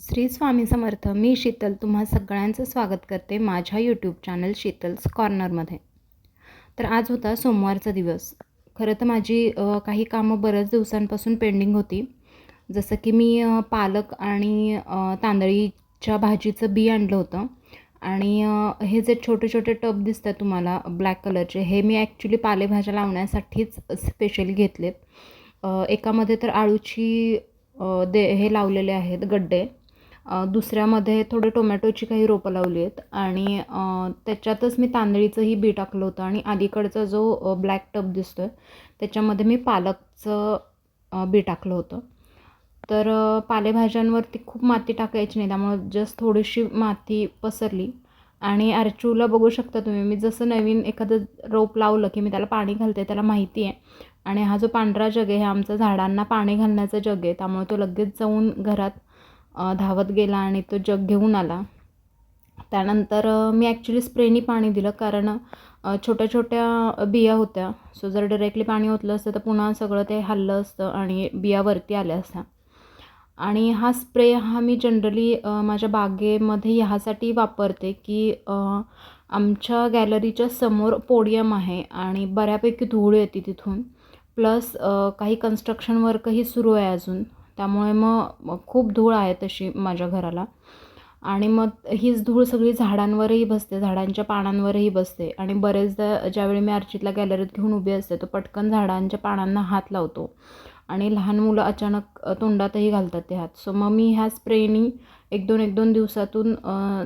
श्री स्वामी समर्थ मी शीतल तुम्हा सगळ्यांचं स्वागत करते माझ्या यूट्यूब चॅनल शीतल्स कॉर्नरमध्ये तर आज होता सोमवारचा दिवस. खरं तर माझी काही कामं बऱ्याच दिवसांपासून पेंडिंग होती. जसं की मी पालक आणि तांदळीच्या भाजीचं बी आणलं होतं. आणि हे जे छोटे छोटे टब दिसतात तुम्हाला ब्लॅक कलरचे हे मी ॲक्च्युली पालेभाज्या लावण्यासाठीच स्पेशली घेतलेत. एकामध्ये तर आळूची दे हे लावलेले आहेत गड्डे. दुसऱ्यामध्ये थोडे टोमॅटोची काही रोपं लावली आहेत आणि त्याच्यातच मी तांदळीचंही बी टाकलं होतं आणि अलीकडचा जो ब्लॅक टब दिसतो आहे त्याच्यामध्ये मी पालकचं बी टाकलं होतं. तर पालेभाज्यांवरती खूप माती टाकायची नाही त्यामुळं जस्ट थोडीशी माती पसरली. आणि आरचूला बघू शकता तुम्ही मी जसं नवीन एखादं रोप लावलं की मी त्याला पाणी घालते त्याला माहिती आहे. आणि हा जो पांढरा जग आहे हा आमचा झाडांना पाणी घालण्याचा जग आहे त्यामुळे तो लगेच जाऊन घरात धावत गेला आणि तो जग घेऊन आला. त्यानंतर मी ॲक्च्युली स्प्रेनी पाणी दिलं कारण छोट्या छोट्या बिया होत्या. सो जर डायरेक्टली पाणी ओतलं असतं तर पुन्हा सगळं ते हल्लं असतं आणि बिया वरती आल्या असत्या. आणि हा स्प्रे हा मी जनरली माझ्या बागेमध्ये ह्यासाठी वापरते की आमच्या गॅलरीच्या समोर पोडियम आहे आणि बऱ्यापैकी धूळ येते तिथून. प्लस काही कन्स्ट्रक्शन वर्कही सुरू आहे अजून. त्यामुळे मग खूप धूळ आहे तशी माझ्या घराला. आणि मग हीच धूळ सगळी झाडांवरही बसते झाडांच्या पानांवरही बसते. आणि बरेचदा ज्यावेळी मी अर्चितला गॅलरीत घेऊन उभी असते तो पटकन झाडांच्या पानांना हात लावतो. आणि लहान मुलं अचानक तोंडातही घालतात ते हात. सो मग मी ह्या स्प्रेनी एक दोन एक दोन दिवसातून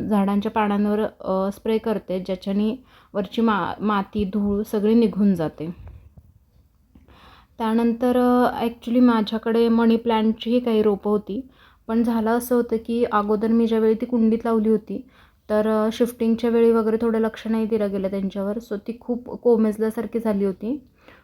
झाडांच्या पानांवर स्प्रे करते ज्याच्याने वरची मा माती धूळ सगळी निघून जाते. त्यानंतर ॲक्च्युली माझ्याकडे मनी प्लॅन्टचीही काही रोपं होती. पण झालं असं होतं की अगोदर मी ज्यावेळी ती कुंडीत लावली होती तर शिफ्टिंगच्या वेळी वगैरे थोडं लक्ष नाही दिलं गेलं त्यांच्यावर. सो ती खूप कोमेजल्यासारखी झाली होती.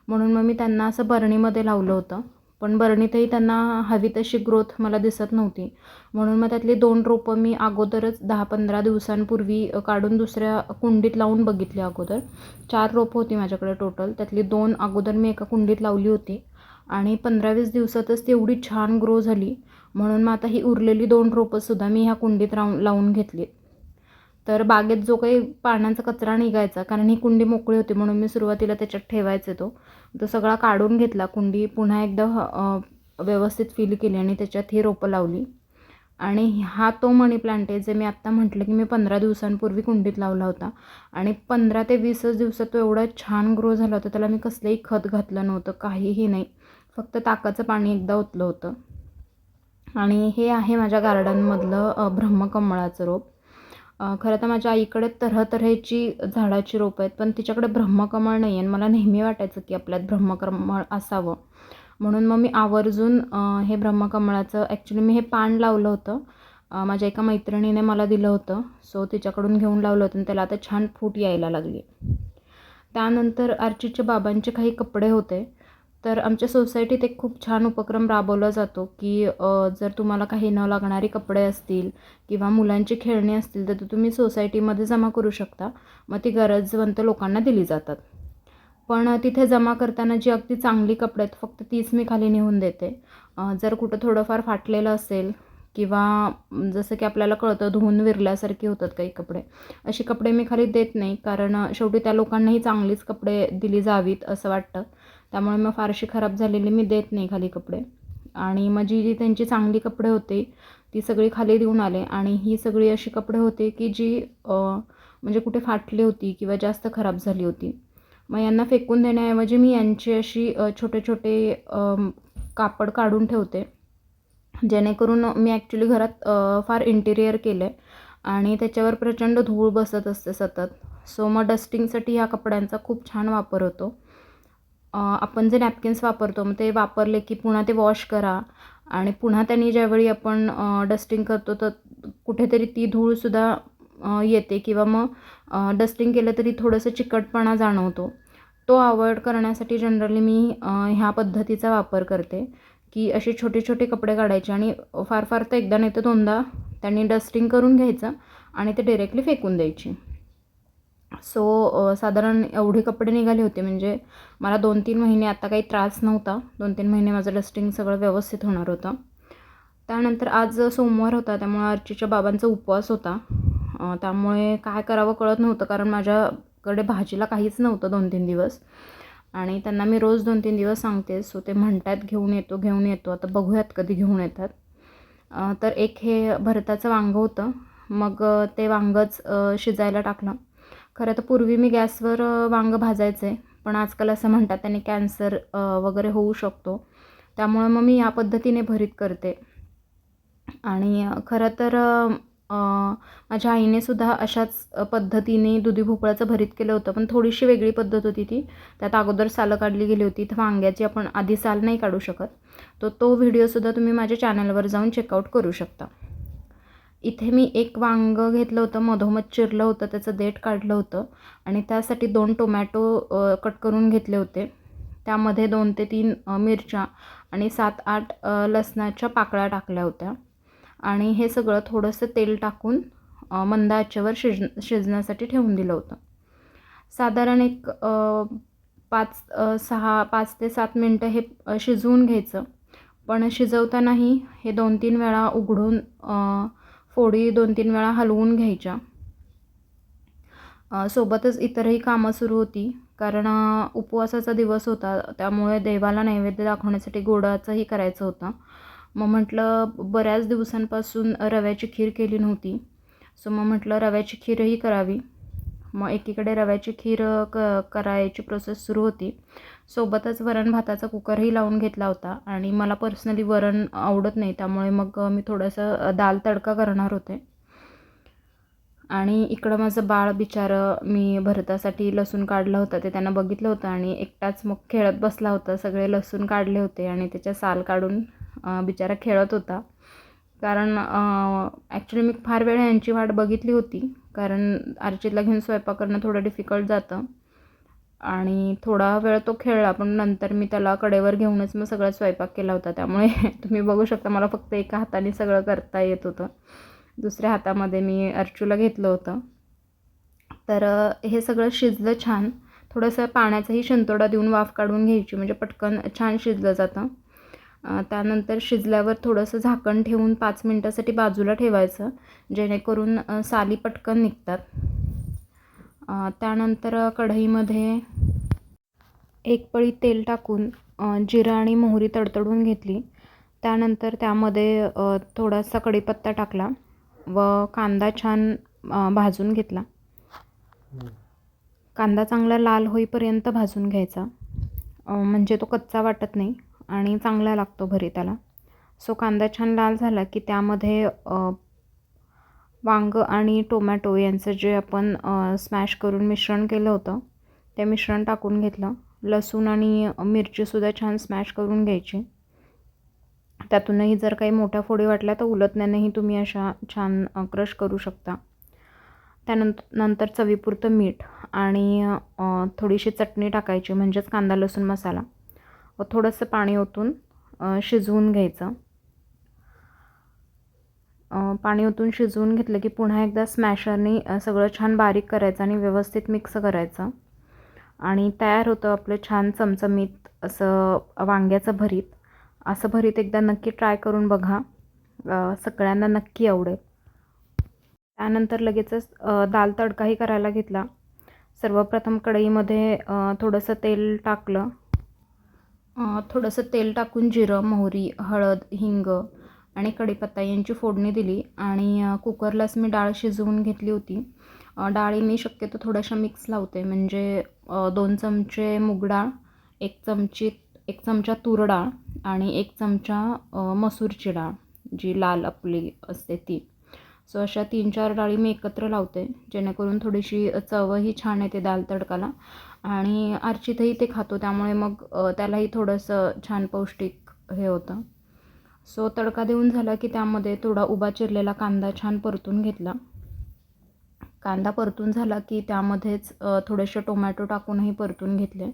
म्हणून मग मी त्यांना असं बरणीमध्ये लावलं होतं. पण बरणीतही त्यांना हवी तशी ग्रोथ मला दिसत नव्हती. म्हणून मग त्यातली दोन रोपं मी अगोदरच दहा पंधरा दिवसांपूर्वी काढून दुसऱ्या कुंडीत लावून बघितली अगोदर. चार रोपं होती माझ्याकडे टोटल त्यातली दोन अगोदर मी एका कुंडीत लावली होती. आणि पंधरा वीस दिवसातच ती एवढी छान ग्रो झाली. म्हणून मग आता ही उरलेली दोन रोपंसुद्धा मी ह्या कुंडीत राहून लावून घेतली तर बागेत जो काही पाण्याचा कचरा निघायचा कारण ही कुंडी मोकळी होती म्हणून मी सुरुवातीला त्याच्यात ठेवायचे तो. तो सगळा काढून घेतला कुंडी पुन्हा एकदा व्यवस्थित फिल केली आणि त्याच्यात ही रोपं लावली. आणि हा तो मनी प्लांट आहे जे मी आत्ता म्हटलं की मी पंधरा दिवसांपूर्वी कुंडीत लावला होता. आणि पंधरा ते वीसच दिवसात तो एवढा छान ग्रो झाला होता त्याला मी कसलंही खत घातलं नव्हतं काहीही नाही. फक्त ताकाचं पाणी एकदा ओतलं होतं. आणि हे आहे माझ्या गार्डनमधलं ब्रह्मकमळाचं रोप. खरं तर माझ्या आईकडे तऱ्हेची झाडाची रोपं आहेत पण तिच्याकडे ब्रह्मकमळ नाही आहे. आणि मला नेहमी वाटायचं की आपल्यात ब्रह्मकमळ असावं. म्हणून मग मी आवर्जून हे ब्रह्मकमळाचं ॲक्च्युली मी हे पान लावलं होतं. माझ्या एका मैत्रिणीने मला दिलं होतं. सो तिच्याकडून घेऊन लावलं होतं आणि त्याला आता छान फूट यायला लागली. त्यानंतर आर्चीच्या बाबांचे काही कपडे होते. तर आमच्या सोसायटीत एक खूप छान उपक्रम राबवला जातो की जर तुम्हाला काही न लागणारे कपडे असतील किंवा मुलांची खेळणी असतील तर तुम्ही सोसायटीमध्ये जमा करू शकता. मग ती गरजवंत लोकांना दिली जातात. पण तिथे जमा करताना जी अगदी चांगली कपडे आहेत फक्त तीच मी खाली नेऊन देते. जर कुठं थोडंफार फाटलेलं असेल किंवा जसं की आपल्याला कळतं धुवून विरल्यासारखे होतात काही कपडे. असे कपडे मी खाली देत नाही कारण शेवटी त्या लोकांनाही चांगलीच कपडे दिली जावीत असं वाटतं. त्यामुळे मग फारशी खराब झालेली मी देत नाही खाली कपडे. आणि मग जी जी त्यांची चांगली कपडे होते ती सगळी खाली देऊन आले. आणि ही सगळी अशी कपडे होते की जी म्हणजे कुठे फाटली होती किंवा जास्त खराब झाली होती. मग यांना फेकून देण्याऐवजी मी यांची अशी छोटे छोटे कापड काढून ठेवते. जेणेकरून मी ॲक्च्युली घरात फार इंटिरियर केलं आहे आणि त्याच्यावर प्रचंड धूळ बसत असते सतत. सो मग डस्टिंगसाठी ह्या कपड्यांचा खूप छान वापर होतो. आपण जे नॅपकिन्स वापरतो मग ते वापरले की पुन्हा ते वॉश करा. आणि पुन्हा त्यांनी ज्यावेळी आपण डस्टिंग करतो तर कुठेतरी ती धूळसुद्धा येते किंवा मग डस्टिंग केलं तरी थोडंसं चिकटपणा जाणवतो. तो अवॉइड करण्यासाठी जनरली मी ह्या पद्धतीचा वापर करते. की असे छोटे छोटे कपडे काढायचे आणि फार फार तर एकदा नाही तर दोनदा त्यांनी डस्टिंग करून घ्यायचं आणि ते डिरेक्टली फेकून द्यायची. सो साधारण एवढे कपडे निघाले होते म्हणजे मला दोन तीन महिने आता काही त्रास नव्हता. दोन तीन महिने माझं डस्टिंग सगळं व्यवस्थित होणार होतं. त्यानंतर आज सोमवार होता त्यामुळे आजीच्या बाबांचा उपवास होता. त्यामुळे काय करावं कळत नव्हतं कारण माझ्याकडे भाजीला काहीच नव्हतं दोन तीन दिवस. आणि त्यांना मी रोज दोन तीन दिवस सांगते सो ते म्हणतात घेऊन येतो घेऊन येतो. आता बघूयात कधी घेऊन येतात. तर एक हे भरताचं वांगं होतं. मग ते वांगंच शिजायला टाकलं. खरं तर पूर्वी मी गॅसवर वांगं भाजायचे पण आजकाल असं म्हणतात त्याने कॅन्सर वगैरे होऊ शकतो. त्यामुळे मग मी या पद्धतीने भरीत करते. आणि खरं तर माझ्या आईने सुद्धा अशाच पद्धतीने दुधी भोपळ्याचं भरीत केलं होतं. पण थोडीशी वेगळी पद्धत होती ती. त्यात अगोदर सालं काढली गेली होती. तर वांग्याची आपण आधी साल नाही काढू शकत. तर तो व्हिडिओसुद्धा तुम्ही माझ्या चॅनलवर जाऊन चेकआउट करू शकता. इथे मी एक वांगं घेतलं होतं. मधोमध चिरलं होतं. त्याचं देठ काढलं होतं. आणि त्यासाठी दोन टोमॅटो कट करून घेतले होते. त्यामध्ये दोन ते तीन मिरच्या आणि सात आठ लसणाच्या पाकळ्या टाकल्या होत्या. आणि हे सगळं थोडंसं तेल टाकून अ, मंद आचेवर शिज शिजण्यासाठी ठेवून दिलं होतं. साधारण एक पाच सहा पाच ते सात मिनटं हे शिजवून घ्यायचं. पण शिजवतानाही हे दोन तीन वेळा उघडून फोडी दोन तीन वेळा हलवून घ्यायच्या. सोबतच इतरही कामं सुरू होती कारण उपवासाचा दिवस होता त्यामुळे देवाला नैवेद्य दाखवण्यासाठी गोडाचंही करायचं होतं. मग म्हटलं बऱ्याच दिवसांपासून रव्याची खीर केली नव्हती. सो मग म्हटलं रव्याची खीरही करावी. मग एकीकडे रव्याची खीर क करायची प्रोसेस सुरू होती. सोबतच वरण भाताचा कुकरही लावून घेतला होता आणि मला पर्सनली वरण आवडत नाही त्यामुळे मग मी थोडंसं दाल तडका करणार होते. आणि इकडं माझं बाळ बिचारं मी भरतासाठी लसूण काढलं होतं ते त्यानं बघितलं होतं आणि एकटाच मग खेळत बसला होता. सगळे लसूण काढले होते आणि त्याच्या साल काढून बिचारा खेळत होता. कारण ॲक्च्युली मी फार वेळ यांची वाट बघितली होती. कारण अर्चितला घेऊन स्वयंपाक करणं थोडं डिफिकल्ट जातं. आणि थोडा वेळ तो खेळला पण नंतर मी त्याला कडेवर घेऊनच मग सगळा स्वयंपाक केला होता. त्यामुळे तुम्ही बघू शकता मला फक्त एका हाताने सगळं करता येत होतं. दुसऱ्या हातामध्ये मी अर्चूला घेतलं होतं. तर हे सगळं शिजलं छान. थोडंसं पाण्याचाही शिंतोडा देऊन वाफ काढून घ्यायची म्हणजे पटकन छान शिजलं जातं. त्यानंतर शिजल्यावर थोडंसं झाकण ठेवून पाच मिनटासाठी बाजूला ठेवायचं जेणेकरून साली पटकन निघतात. त्यानंतर कढईमध्ये एक पळी तेल टाकून जिरं आणि मोहरी तडतडून घेतली. त्यानंतर त्यामध्ये थोडासा कढीपत्ता टाकला व कांदा छान भाजून घेतला. कांदा चांगला लाल होईपर्यंत भाजून घ्यायचा. म्हणजे तो कच्चा वाटत नाही. आणि चांगला लागतो भरीताला सो कांदा छान लाल झाला की त्यामध्ये वांगं आणि टोमॅटो यांचं जे आपण स्मॅश करून मिश्रण केलं होतं ते मिश्रण टाकून घेतलं. लसूण आणि मिरचीसुद्धा छान स्मॅश करून घ्यायची. त्यातूनही जर काही मोठ्या फोडी वाटल्या तर उलटण्यानेही तुम्ही अशा छान क्रश करू शकता. त्यानंतर नंतर चवीपुरतं मीठ आणि थोडीशी चटणी टाकायची म्हणजेच कांदा लसूण मसाला. व थोडंसं पाणी ओतून शिजवून घ्यायचं. पाणी ओतून शिजवून घेतलं की पुन्हा एकदा स्मॅशरने सगळं छान बारीक करायचं आणि व्यवस्थित मिक्स करायचं. आणि तयार होतं आपलं छान चमचमीत असं वांग्याचं भरीत. असं भरीत एकदा नक्की ट्राय करून बघा. सगळ्यांना नक्की आवडेल. त्यानंतर लगेचच दाल तडकाही करायला घेतला. सर्वप्रथम कढईमध्ये थोडंसं तेल टाकलं. थोडंसं तेल टाकून जिरं मोहरी हळद हिंग आणि कढीपत्ता यांची फोडणी दिली आणि कुकरलाच मी डाळ शिजवून घेतली होती. डाळी मी शक्यतो थोड्याशा मिक्स लावते. म्हणजे दोन चमचे मूग डाळ एक चमची एक चमचा तूर डाळ आणि एक चमचा मसूरची डाळ जी लाल आपली असते ती. सो अशा तीन चार डाळी मी एकत्र लावते जेणेकरून थोडीशी चवही छान येते दाल तडकाला. आणि अर्चितही ते खातो त्यामुळे मग त्यालाही थोडंसं छान पौष्टिक हे होतं. सो तडका देऊन झाला की त्यामध्ये थोडा उभा चिरलेला कांदा छान परतून घेतला. कांदा परतून झाला की त्यामध्येच थोडेसे टोमॅटो टाकूनही परतून घेतले.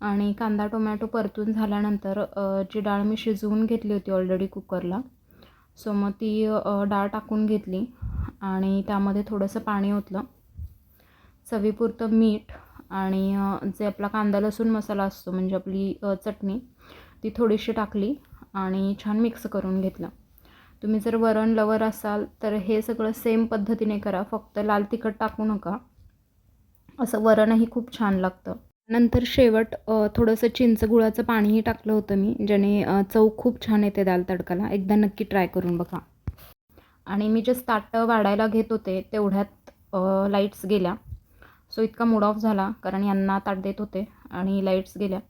आणि कांदा टोमॅटो परतून झाल्यानंतर जी डाळ मी शिजवून घेतली होती ऑलरेडी कुकरला सो मग ती डाळ टाकून घेतली आणि त्यामध्ये थोडंसं पाणी ओतलं. चवीपुरतं मीठ आणि जे आपला कांदा लसूण मसाला असतो म्हणजे आपली चटणी ती थोडीशी टाकली आणि छान मिक्स करून घेतलं. तुम्ही जर वरण लवर असाल तर हे सगळं सेम पद्धतीने करा. फक्त लाल तिखट टाकू नका. असं वरणही खूप छान लागतं. नंतर शेवट थोडंसं चिंच गुळाचं पाणीही टाकलं होतं मी ज्याने चव खूप छान येते दाल तडकाला. एकदा नक्की ट्राय करून बघा. आणि मी जे ताटं वाढायला घेत होते तेवढ्यात लाईट्स गेल्या. सो इतका मूड ऑफ झाला कारण यांना ताट देत होते आणि लाईट्स गेल्या.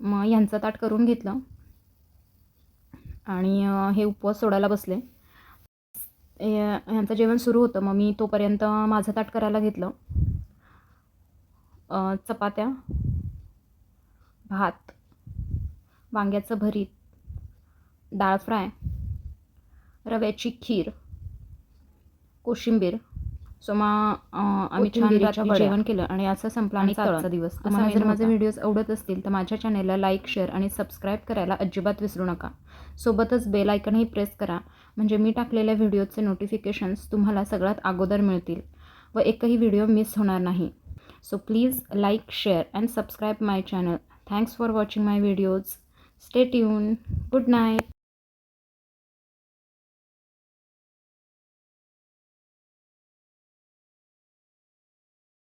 मग यांचं ताट करून घेतलं. आणि हे उपवास सोडायला बसले. हे- जेवण सुरू होतं. मग मी तोपर्यंत माझं ताट करायला घेतलं. चपात्या भात वांग्याचं भरीत डाळ फ्राय रव्याची खीर कोशिंबीर सो मग आम्ही छान रात्री. जेवण केलं आणि असं संपला आणि. आजचा दिवस. तुम्हाला जर माझे. व्हिडिओज आवडत असतील तर माझ्या चॅनेलला लाईक शेअर आणि सबस्क्राईब करायला अजिबात विसरू नका. सोबतच बेल आयकनही प्रेस करा. म्हणजे मी टाकलेल्या व्हिडिओचे नोटिफिकेशन्स तुम्हाला सगळ्यात अगोदर मिळतील व एकही व्हिडिओ मिस होणार नाही. So please like share and subscribe my channel thanks for watching my videos stay tune good night